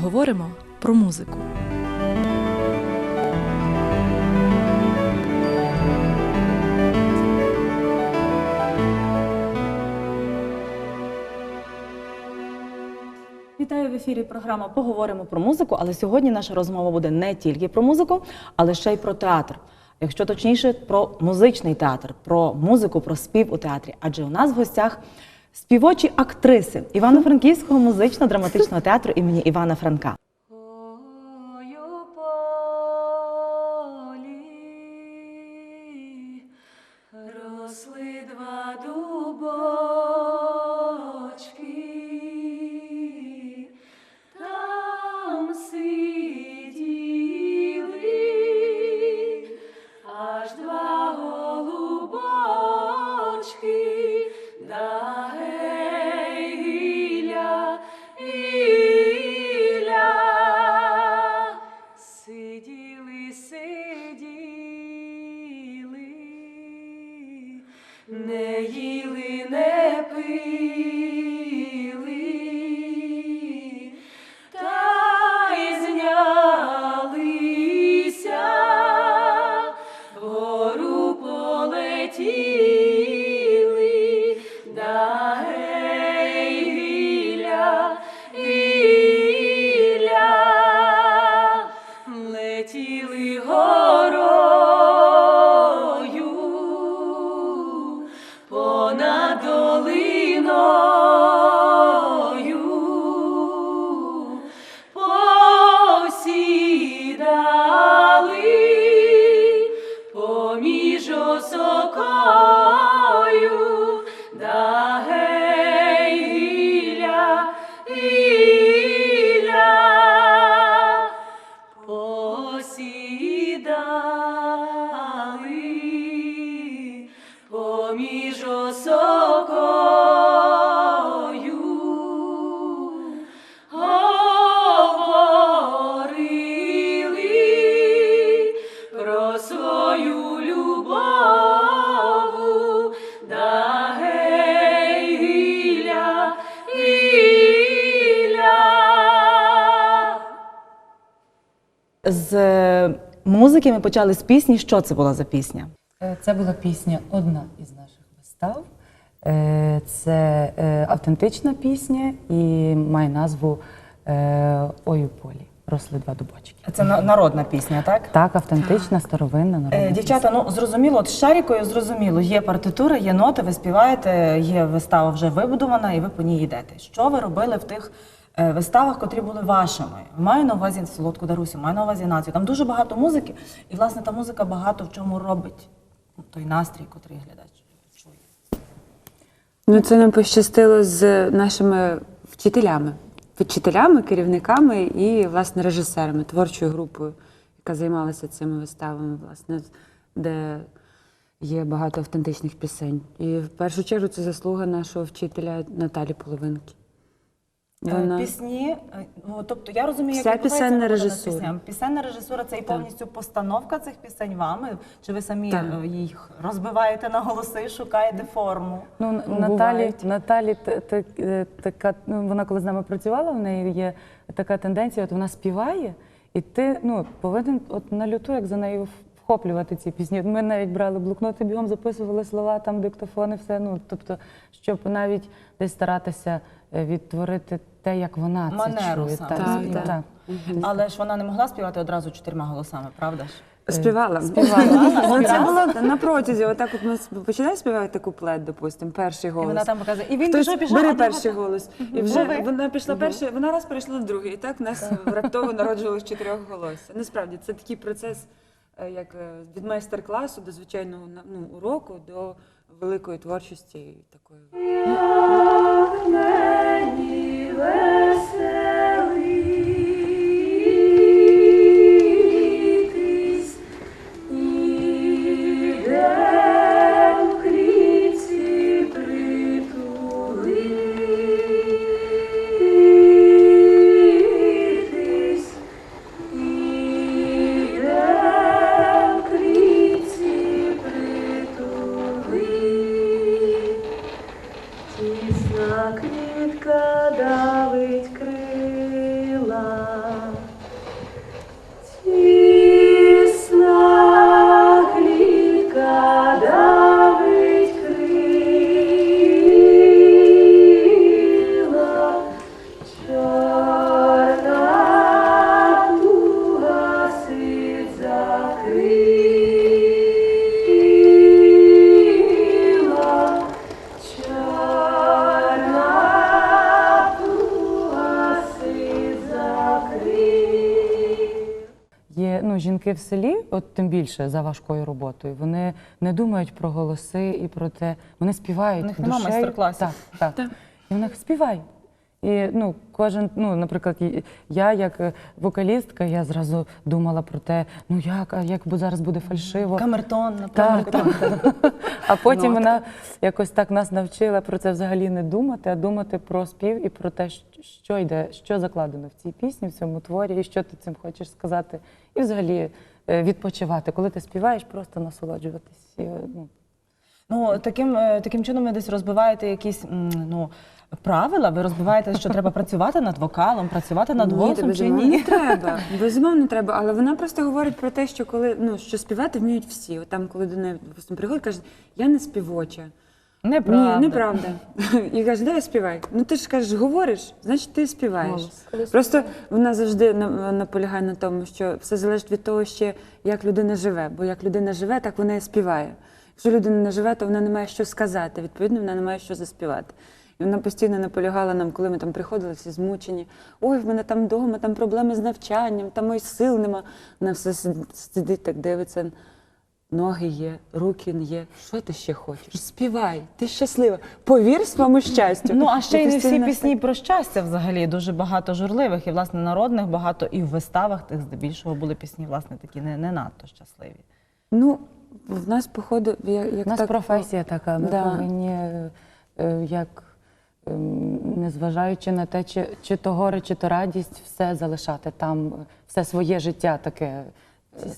Поговоримо про музику. Вітаю в ефірі. Програма Поговоримо про музику. Але сьогодні наша розмова буде не тільки про музику, але ще й про театр. Якщо точніше, про музичний театр, про музику, про спів у театрі. Адже у нас в гостях співочі актриси Івано-Франківського музично-драматичного театру імені Івана Франка. Ми почали з пісні. Що це була за пісня? Е, Це була пісня одна із наших вистав. Е, Це е, автентична пісня і має назву Ой у полі. Росли два дубочки. Це народна пісня, так? Так, автентична, старовинна народна Е, Дівчата, ну зрозуміло, от з Шарікою зрозуміло, є партитура, є ноти, ви співаєте, є вистава вже вибудована, і ви по ній йдете. Що ви робили в тих виставах, котрі були вашими? Маю на увазі солодку Дарусю, маю на увазі націю. Там дуже багато музики, і власне та музика багато в чому робить той настрій, котрий глядач чує. Ну, це нам пощастило з нашими вчителями, вчителями, керівниками і, власне, режисерами, творчою групою, яка займалася цими виставами, власне, де є багато автентичних пісень. І в першу чергу це заслуга нашого вчителя Наталі Половинки. Е, Пісні, е, ну, тобто я розумію, як Вся відбувається пісенна режисура. піснями. Пісенна режисура це і повністю постановка цих пісень вами, чи ви самі Так. е, їх розбиваєте на голоси, шукаєте форму? Ну, Наталі. Наталі е, така, ну, вона коли з нами працювала, в неї є така тенденція, от вона співає, і ти ну, повинен от на люту, як за нею вхоплювати ці пісні. Ми навіть брали блокноти, бігом записували слова, там диктофони, все. Ну, тобто, щоб навіть десь старатися е, відтворити те, як вона Манеру це чує. саме. Так, Так, так. так. Але ж вона не могла співати одразу чотирма голосами, правда ж? Співала. Співала. Ну, це було на протязі. Отак от ми починаємо співати куплет, допустимо, перший І голос. вона там показує. І він Хтось пішов, пішов. бере а перший голос. І вже вона пішла перша, вона раз перейшла на другий. І так нас раптово народжувалось чотирьох голосів. Насправді це такий процес, е, як е, від майстер-класу до звичайного ну, уроку до великої творчості такої. Керівники в селі, от тим більше за важкою роботою, вони не думають про голоси і про те. Вони співають У них нема душею. майстер-класів. Так, так. І вони співають. І ну, кожен, ну, наприклад, я як е, вокалістка, я зразу думала про те, ну як, а як зараз буде фальшиво. Камертон, наприклад. Так, так. А потім вона якось так нас навчила про це взагалі не думати, а думати про спів і про те, що йде, що закладено в цій пісні, в цьому творі, і що ти цим хочеш сказати. І взагалі е, відпочивати. Коли ти співаєш, просто насолоджуватись. Е, ну, Ну, таким, е, таким чином ви десь розбиваєте якісь ну, правила, ви розбиваєте, що треба працювати над вокалом, працювати над голосом чи безумовно ні? не треба. Безумовно, не треба. Але вона просто говорить про те, що коли ну що співати вміють всі. От там, коли до неї допустим, приходить, каже, я не співоча. Неправда. Ні, неправда. І каже, давай співай. Ну ти ж кажеш, говориш, значить ти співаєш. Просто вона завжди наполягає на тому, що все залежить від того, ще як людина живе. Бо як людина живе, так вона і співає. Якщо людина не живе, то вона не має що сказати. Відповідно, вона не має що заспівати. І вона постійно наполягала нам, коли ми там приходили, всі змучені. Ой, в мене там вдома, там проблеми з навчанням, там ой, сил нема. Вона все сидить, так дивиться. Ноги є, руки є. Що ти ще хочеш? Співай, ти щаслива. Повір своєму щастю. Ну, а ще й не всі пісні про щастя взагалі. Дуже багато журливих і, власне, народних багато. І в виставах тих здебільшого були пісні, власне, такі не, не надто щасливі. Ну, в нас, походу, як, як У нас так, професія така. Ми Да. повинні, е, е, як ем, незважаючи на те, чи, чи то горе, чи то радість, все залишати там, все своє життя таке. е,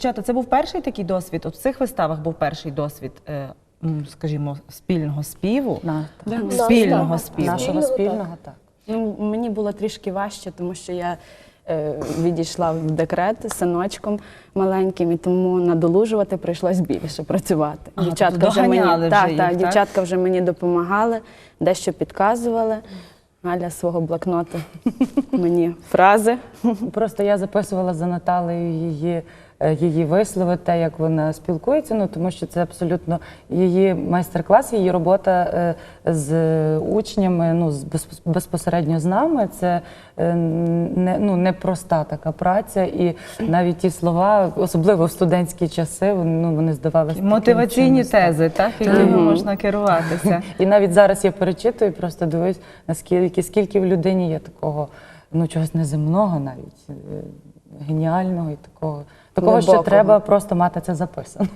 Дівчата, це був перший такий досвід. От в цих виставах був перший досвід, е, скажімо, спільного співу. На, Спільного співу. нашого спільного, так. Ну, мені було трішки важче, тому що я е, відійшла в декрет з синочком маленьким, і тому надолужувати прийшлось більше працювати. Ага, тобто доганяли вже так, їх, так, так? дівчатка вже мені допомагали, дещо підказували. Галя свого блокноту мені фрази. Просто я записувала за Наталею її, її вислови, те, як вона спілкується, ну тому що це абсолютно її майстер-клас, її робота е, з учнями, ну з безпосередньо з нами. Це е, не, ну, непроста така праця, і навіть ті слова, особливо в студентські часи, ну, вони здавалися Мотиваційні тези, так, якими можна керуватися. І навіть зараз я перечитую, просто дивлюсь, наскільки скільки в людині є такого, ну чогось неземного, навіть е, геніального і такого. Такого, що треба просто мати це записано.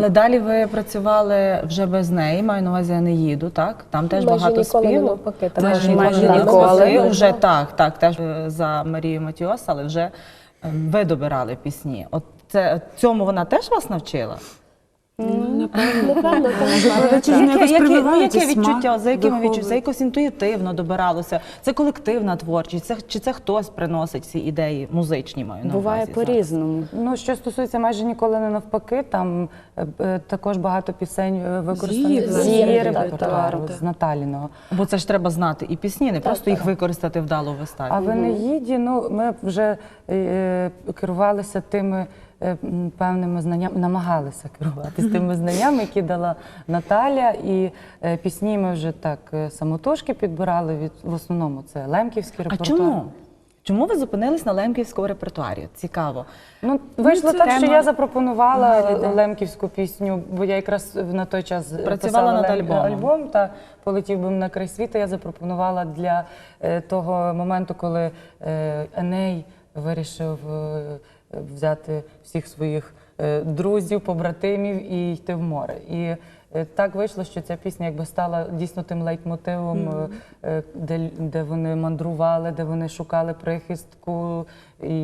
Але далі ви працювали вже без неї, маю на увазі, я не їду, так? Там теж багато співу. Там Майже майже, майже ніколи. ніколи. Вже так, так, теж е, за Марію Матіос, але вже ем, ви добирали пісні. От це цьому вона теж вас навчила? Чи ж якось яке, ну, прививають яке смак відчуття? За якими виховують? відчуття? Це якось інтуїтивно добиралося? Це колективна творчість? Це, чи це хтось приносить ці ідеї музичні маю на Буває увазі? зараз? по-різному. Ну, що стосується майже ніколи не навпаки, там е, е, також багато пісень е, використаних з репертуару, з Наталіного. Бо це ж треба знати і пісні, не просто їх використати вдало в виставі. А в Енеїді, ну ми вже е, керувалися тими певними знаннями, намагалися керуватися тими знаннями, які дала Наталя. І е, пісні ми вже так е, самотужки підбирали. Від в основному це лемківський А репертуар. чому? Чому ви зупинились на лемківському репертуарі? Цікаво. Ну, вийшло так, що я запропонувала Галя, лемківську пісню, бо я якраз на той час Працювала над альбомом. альбом та полетів би на край світу. Я запропонувала для е, того моменту, коли е, Еней вирішив е, взяти всіх своїх е, друзів, побратимів і йти в море. І е, так вийшло, що ця пісня якби стала дійсно тим лейтмотивом, е, е, де, де вони мандрували, де вони шукали прихистку, і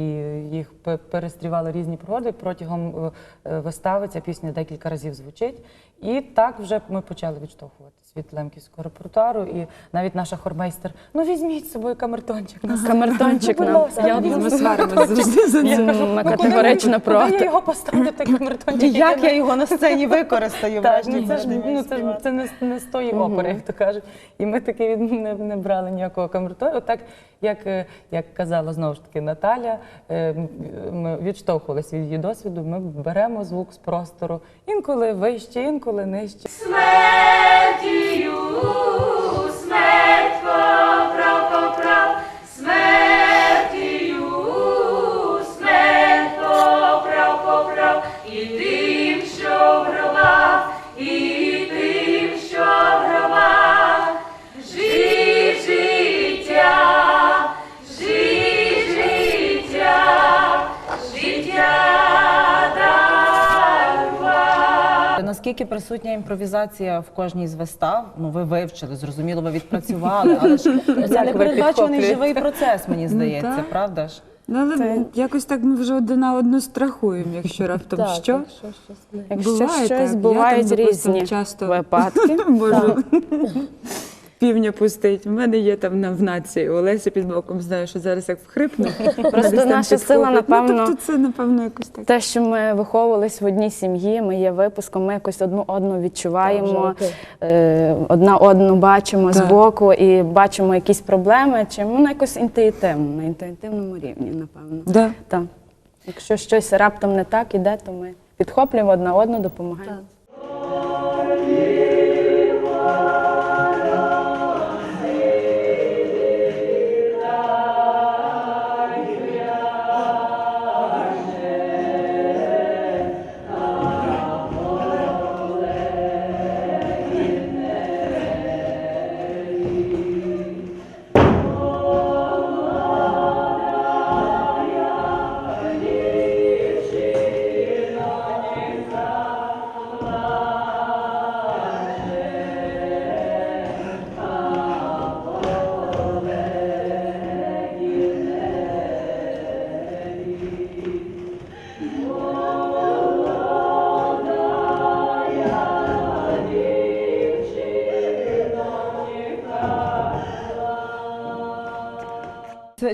їх перестрівали різні пригоди. Протягом вистави ця пісня декілька разів звучить. І так вже ми почали відштовхуватися від лемківського репертуару. І навіть наша хормейстер, ну візьміть з собою камертончик. Камертончик нам. Я Ми сваримося завжди за М, це. Ми Ну, категорично Куди я його поставлю, камертончик? Як я його на сцені використаю? ну це ж ну це ж це не, з тої опери, як то кажуть. І ми таки не, брали ніякого камертою. Як, е, як казала знову ж таки Наталя, е, ми відштовхувалися від її досвіду. Ми беремо звук з простору інколи вище, інколи нижче. Смертію, Наскільки присутня імпровізація в кожній з вистав? Ну, ви вивчили, зрозуміло, ви відпрацювали, але ж це не передбачений непередбачений живий процес, мені здається, так. правда ж? Ну, але якось так ми вже один на одну страхуємо, якщо раптом Так, що. Якщо щось, якщо Буває щось так. Я бувають там, допустим, різні часто- випадки. півня пустить. У мене є там на в нації Олеся під боком, знаю, що зараз як вхрипне. Просто наша сила, напевно, Ну, тобто це, напевно, якось так. Те, що ми виховувались в одній сім'ї, ми є випуском, ми якось одну одну відчуваємо, е, одна одну бачимо Так. збоку і бачимо якісь проблеми, чи ну, якось інтуїтивно, на інтуїтивному рівні, напевно. Да. Так. Якщо щось раптом не так іде, то ми підхоплюємо одна одну, допомагаємо. Це-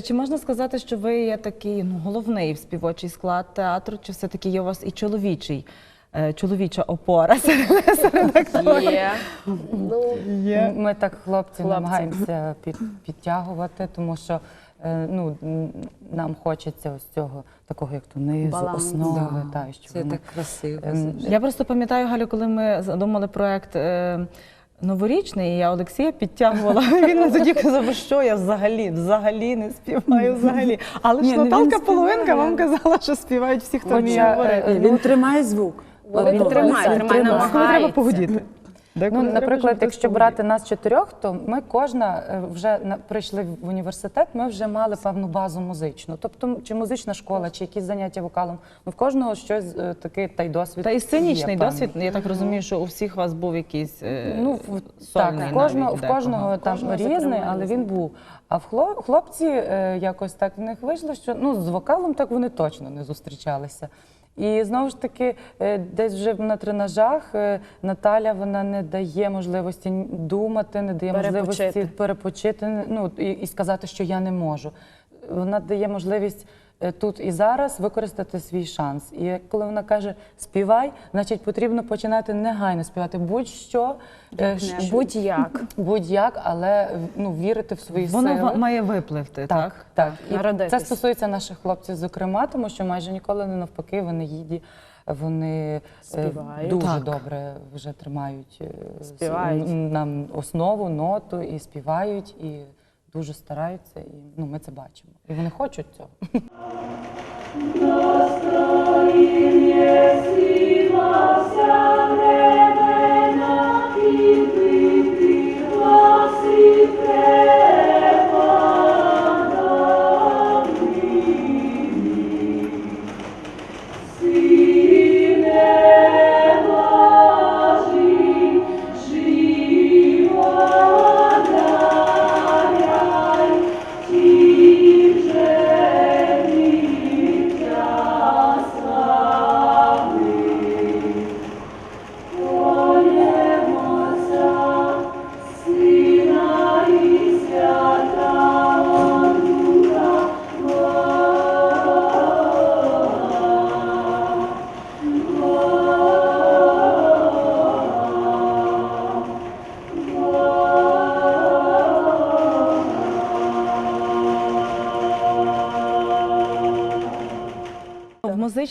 Чи можна сказати, що ви є такий ну, головний співочий склад театру, чи все-таки є у вас і чоловічий, е, чоловіча опора серед, серед акторів? Є. Ми так хлопці, Хлопці. намагаємося під, підтягувати, тому що е, ну, нам хочеться ось цього такого, як то низу, основи. Да. Та, що Це воно- так красиво. Ем. Я просто пам'ятаю, Галю, коли ми задумали проект е, новорічний, і я Олексія підтягувала. Він не тоді казав, що я взагалі, взагалі не співаю взагалі. Але ж ну Наталка. Половинка вам казала, що співають всі, хто вміє говорити. е, Він тримає звук. Він тримає, тримає, намагається. Треба намагається. Погудіти. Ну, наприклад, якщо брати нас чотирьох, то ми кожна е, вже прийшли в університет, ми вже мали певну базу музичну. Тобто, чи музична школа, чи якісь заняття вокалом. Ну, в кожного щось е, такий та й досвід. Та і сценічний досвід, я так розумію, що у всіх вас був якийсь е, Ну, так, в кожного, в кожного там різний, але він був. А в хло- хлопці якось так в них вийшло, що ну, з вокалом так вони точно не зустрічалися. І знову ж таки, е, десь вже на тренажах е, Наталя вона не дає можливості думати, не дає Перепочити. можливості перепочити ну, і, і сказати, що я не можу. Вона дає можливість тут і зараз використати свій шанс. І коли вона каже співай, значить потрібно починати негайно співати будь-що, е, Будь-як. будь-як, але ну, вірити в свої Воно сили. ва- має випливти, так? Так, так. І це стосується наших хлопців, зокрема, тому що майже ніколи не навпаки, вони їді, вони е, Співають. дуже Так. добре вже тримають е, Співають. нам основу, ноту і співають, і дуже стараються. І ну, ми це бачимо. І вони хочуть цього. Сине Божий,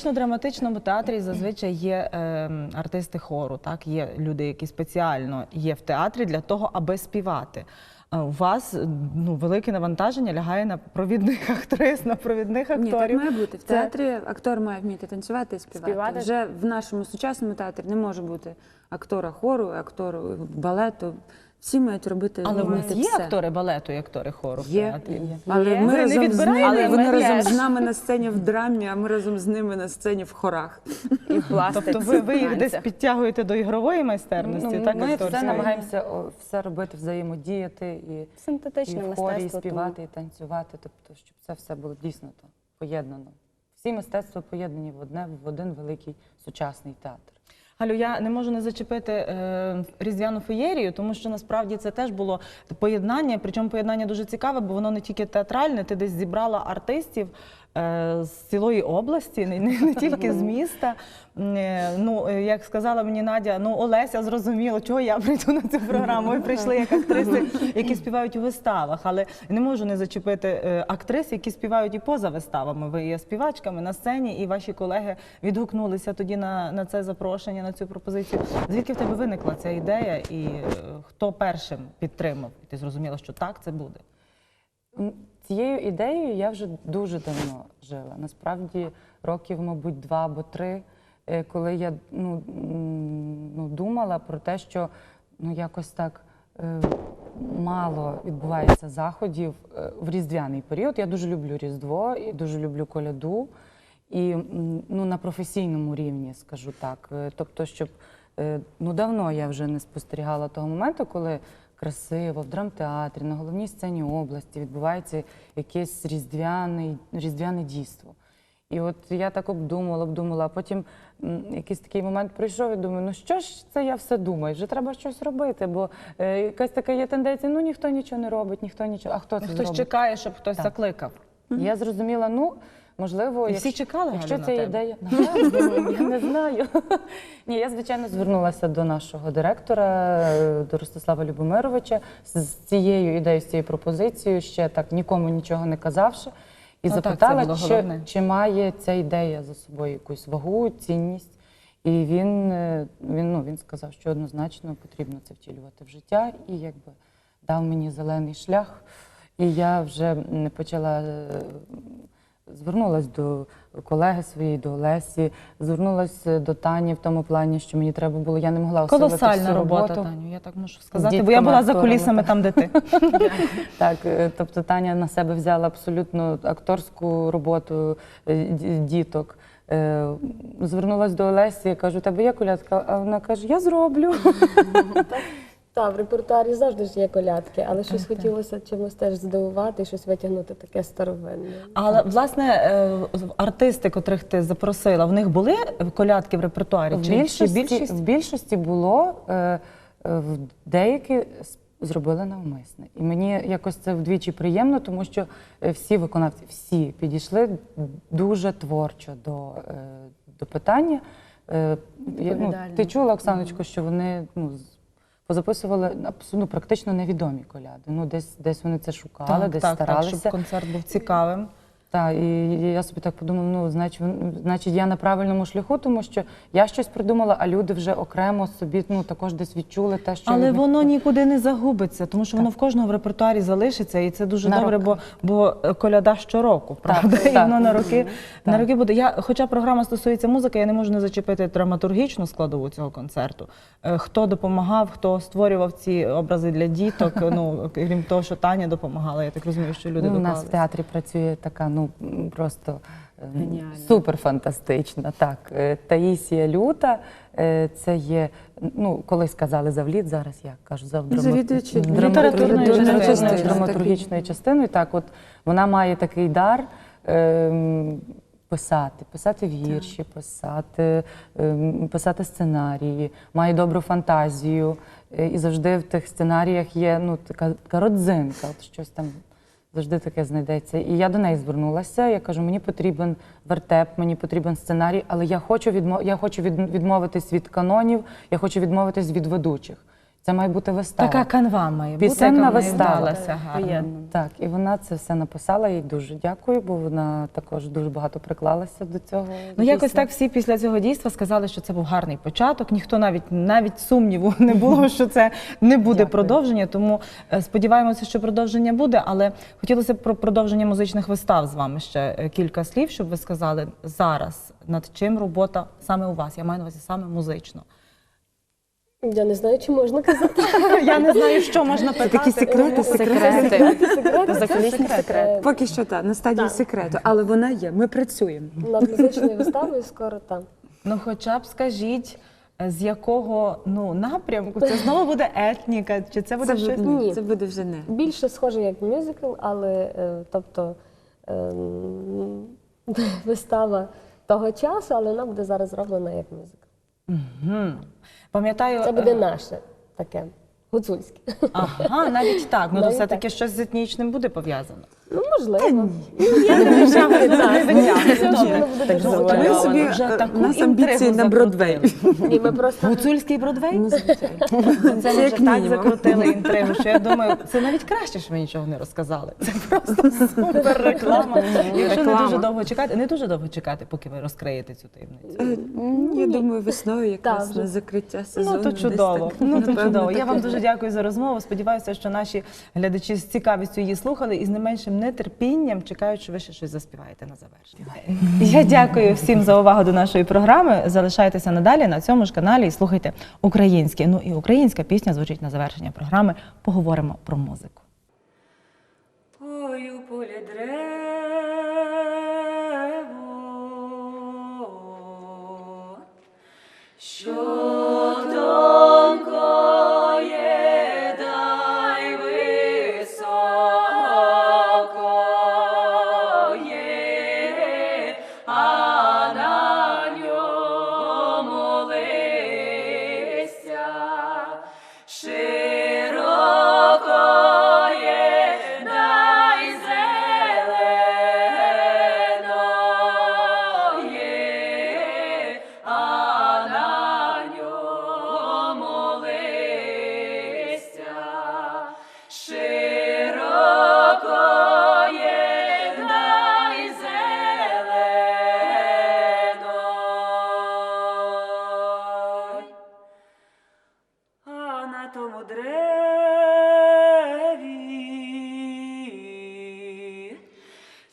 музично-драматичному театрі зазвичай є ем, артисти хору, так є люди, які спеціально є в театрі для того, аби співати. У вас ну велике навантаження лягає на провідних актрис, на провідних Ні, так має бути. В Це- театрі актор має вміти танцювати і співати. Співати. Вже в нашому сучасному театрі не може бути актора хору, актора балету. Всі мають робити Але в нас є все. актори балету і актори хору в Є, але ми Ви не разом з відбираєте, ними, але вони разом з нами на сцені в драмі, а ми разом з ними на сцені в хорах. І в пластиці. Тобто ви, ви їх десь підтягуєте до ігрової майстерності, Ну, так ми все акторської? намагаємося о, все робити, взаємодіяти і, і Синтетичне в хорі, і мистецтво. співати, і танцювати. Тобто, щоб це все було дійсно то поєднано. Всі мистецтва поєднані в одне в один великий сучасний театр. Галю, я не можу не зачепити е, різдвяну феєрію, тому що насправді це теж було поєднання. Причому поєднання дуже цікаве, бо воно не тільки театральне, ти десь зібрала артистів з цілої області, не, не, тільки з міста. Е, ну, е, як сказала мені Надя, ну Олеся зрозуміло, чого я прийду на цю програму. Ви прийшли як актриси, які співають у виставах, але не можу не зачепити е, актрис, які співають і поза виставами. Ви є співачками на сцені, і ваші колеги відгукнулися тоді на, на це запрошення, на цю пропозицію. Звідки в тебе виникла ця ідея, і е, хто першим підтримав? І ти зрозуміла, що так це буде. Цією ідеєю я вже дуже давно жила. Насправді років, мабуть, два або три, е, коли я ну, ну, думала про те, що ну, якось так е, мало відбувається заходів е, в різдвяний період. Я дуже люблю Різдво і дуже люблю коляду. І ну, на професійному рівні, скажу так. Тобто, щоб ну, давно я вже не спостерігала того моменту, коли красиво в драмтеатрі, на головній сцені області відбувається якесь різдвяне, різдвяне дійство. І от я так обдумувала, обдумала, а потім якийсь такий момент прийшов і думаю, ну що ж це я все думаю? Вже треба щось робити, бо е, якась така є тенденція, ну ніхто нічого не робить, ніхто нічого. А хто це Хтось зробить? чекає, щоб хтось Так. закликав. Я зрозуміла, ну можливо, І всі якщо- чекали, якщо Галю, на ідея. Я не знаю. Ні, я звичайно звернулася до нашого директора, е, до Ростислава Любомировича, з цією ідеєю, з цією пропозицією, ще так нікому нічого не казавши. І Ну, запитала, було чи, чи має ця ідея за собою якусь вагу, цінність. І він, е, він, ну, він сказав, що однозначно потрібно це втілювати в життя, і якби дав мені зелений шлях. І я вже почала е, звернулася до колеги своєї, до Олесі, звернулася до Тані в тому плані, що мені треба було, я не могла осилити Колосальна всю робота, роботу. Таню, я так можу сказати. Бо я була за кулісами там, де ти. Так, е, тобто Таня на себе взяла абсолютно акторську роботу е, діток. Е, Звернулася до Олесі, я кажу, тебе є колядка? А вона каже, я зроблю. Так, в репертуарі завжди ж є колядки, але щось хотілося чимось теж здивувати, щось витягнути таке старовинне. Але власне е, артисти, котрих ти запросила, в них були колядки в репертуарі? В Чи- більшості, більшість? в більшості було, е, е, в деякі зробили навмисне. І мені якось це вдвічі приємно, тому що всі виконавці, всі підійшли дуже творчо до, до питання. Ну, ти чула, Оксаночко, що вони ну, позаписували абсолютно практично невідомі коляди. Ну, десь, десь вони це шукали, десь так, старалися. так, щоб концерт був цікавим. Так, і я собі так подумала, ну, значить, значить, я на правильному шляху, тому що я щось придумала, а люди вже окремо собі ну, також десь відчули те, що Але воно нікуди не загубиться, тому що воно в кожного в репертуарі залишиться, і це дуже На добре, бо, роки. бо е, коляда щороку, правда? і так. воно на роки, на роки буде. Я, хоча програма стосується музики, я не можу не зачепити драматургічну складову цього концерту. Е, Хто допомагав, хто створював ці образи для діток, ну крім того, що Таня допомагала, я так розумію, що люди ну, у нас в театрі працює така, ну м, просто ем, Геніальна. супер фантастична. Так, Е, Таїсія Люта, е, це є, ну, колись казали завліт, зараз я кажу завдрамат... Завідуючи літературною літературною частиною. частиною. драматургічною частиною. Так, от вона має такий дар. ем, Писати, писати вірші, писати, ем, писати сценарії, має добру фантазію. е, І завжди в тих сценаріях є ну, така, така родзинка, от щось там завжди таке знайдеться. І я до неї звернулася. Я кажу, мені потрібен вертеп, мені потрібен сценарій, але я хочу відмо... я хочу відмовитись від канонів, я хочу відмовитись від ведучих. Це має бути вистава. Така канва має бути, Пісенна вистава. гарно. Так, і вона це все написала. Їй дуже дякую, бо вона також дуже багато приклалася до цього. Ну, якось так всі після цього дійства сказали, що це був гарний початок. Ніхто навіть навіть сумніву не було, що це не буде Дякую. продовження. Тому е, сподіваємося, що продовження буде. Але хотілося б про продовження музичних вистав з вами ще е, кілька слів, щоб ви сказали зараз над чим робота саме у вас. Я маю на увазі саме музично. Я не знаю, чи можна казати. Я не знаю, що можна питати. Такі секрети, секрети. Секрети. Секрети. Закулісні секрети. Поки що так, на стадії Так. секрету, але вона є. Ми працюємо. Над музичною виставою скоро там. Ну, хоча б скажіть. е, З якого ну напрямку це знову буде етніка, чи це буде Це щось? буде, Ні. це буде вже не. Більше схоже як мюзикл, але е, тобто ем, вистава того часу, але вона буде зараз зроблена як мюзикл. Мгм. Пам'ятаю, Це буде е, наше таке гуцульське. Ага, навіть так. Ну то Навіть все-таки щось з етнічним буде пов'язано. Ну, можливо. Не витягую. Так. Ми цікаво. собі вже е, таку нас інтригу амбіції на Бродвей. Ні, ми просто Гуцульський Бродвей? Ну, звичайно. Це ми як вже так мінімум. закрутили інтригу, що я думаю, це навіть краще, що ви нічого не розказали. Це просто супер реклама. Якщо не Реклама. дуже довго чекати, не дуже довго чекати, поки ви розкриєте цю таємницю. Е, Я думаю, весною якраз вже. на закриття сезону. Ну то десь чудово. так. Ну то Напевно, чудово. Я так вам дуже дякую за розмову. Сподіваюся, що наші глядачі з цікавістю її слухали і з не меншим нетерпінням чекають, що ви ще щось заспіваєте на завершення. Я дякую всім за увагу до нашої програми. Залишайтеся надалі на цьому ж каналі і слухайте українське. Ну і українська пісня звучить на завершення програми. Поговоримо про музику. Пою поле древо, що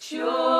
Sure.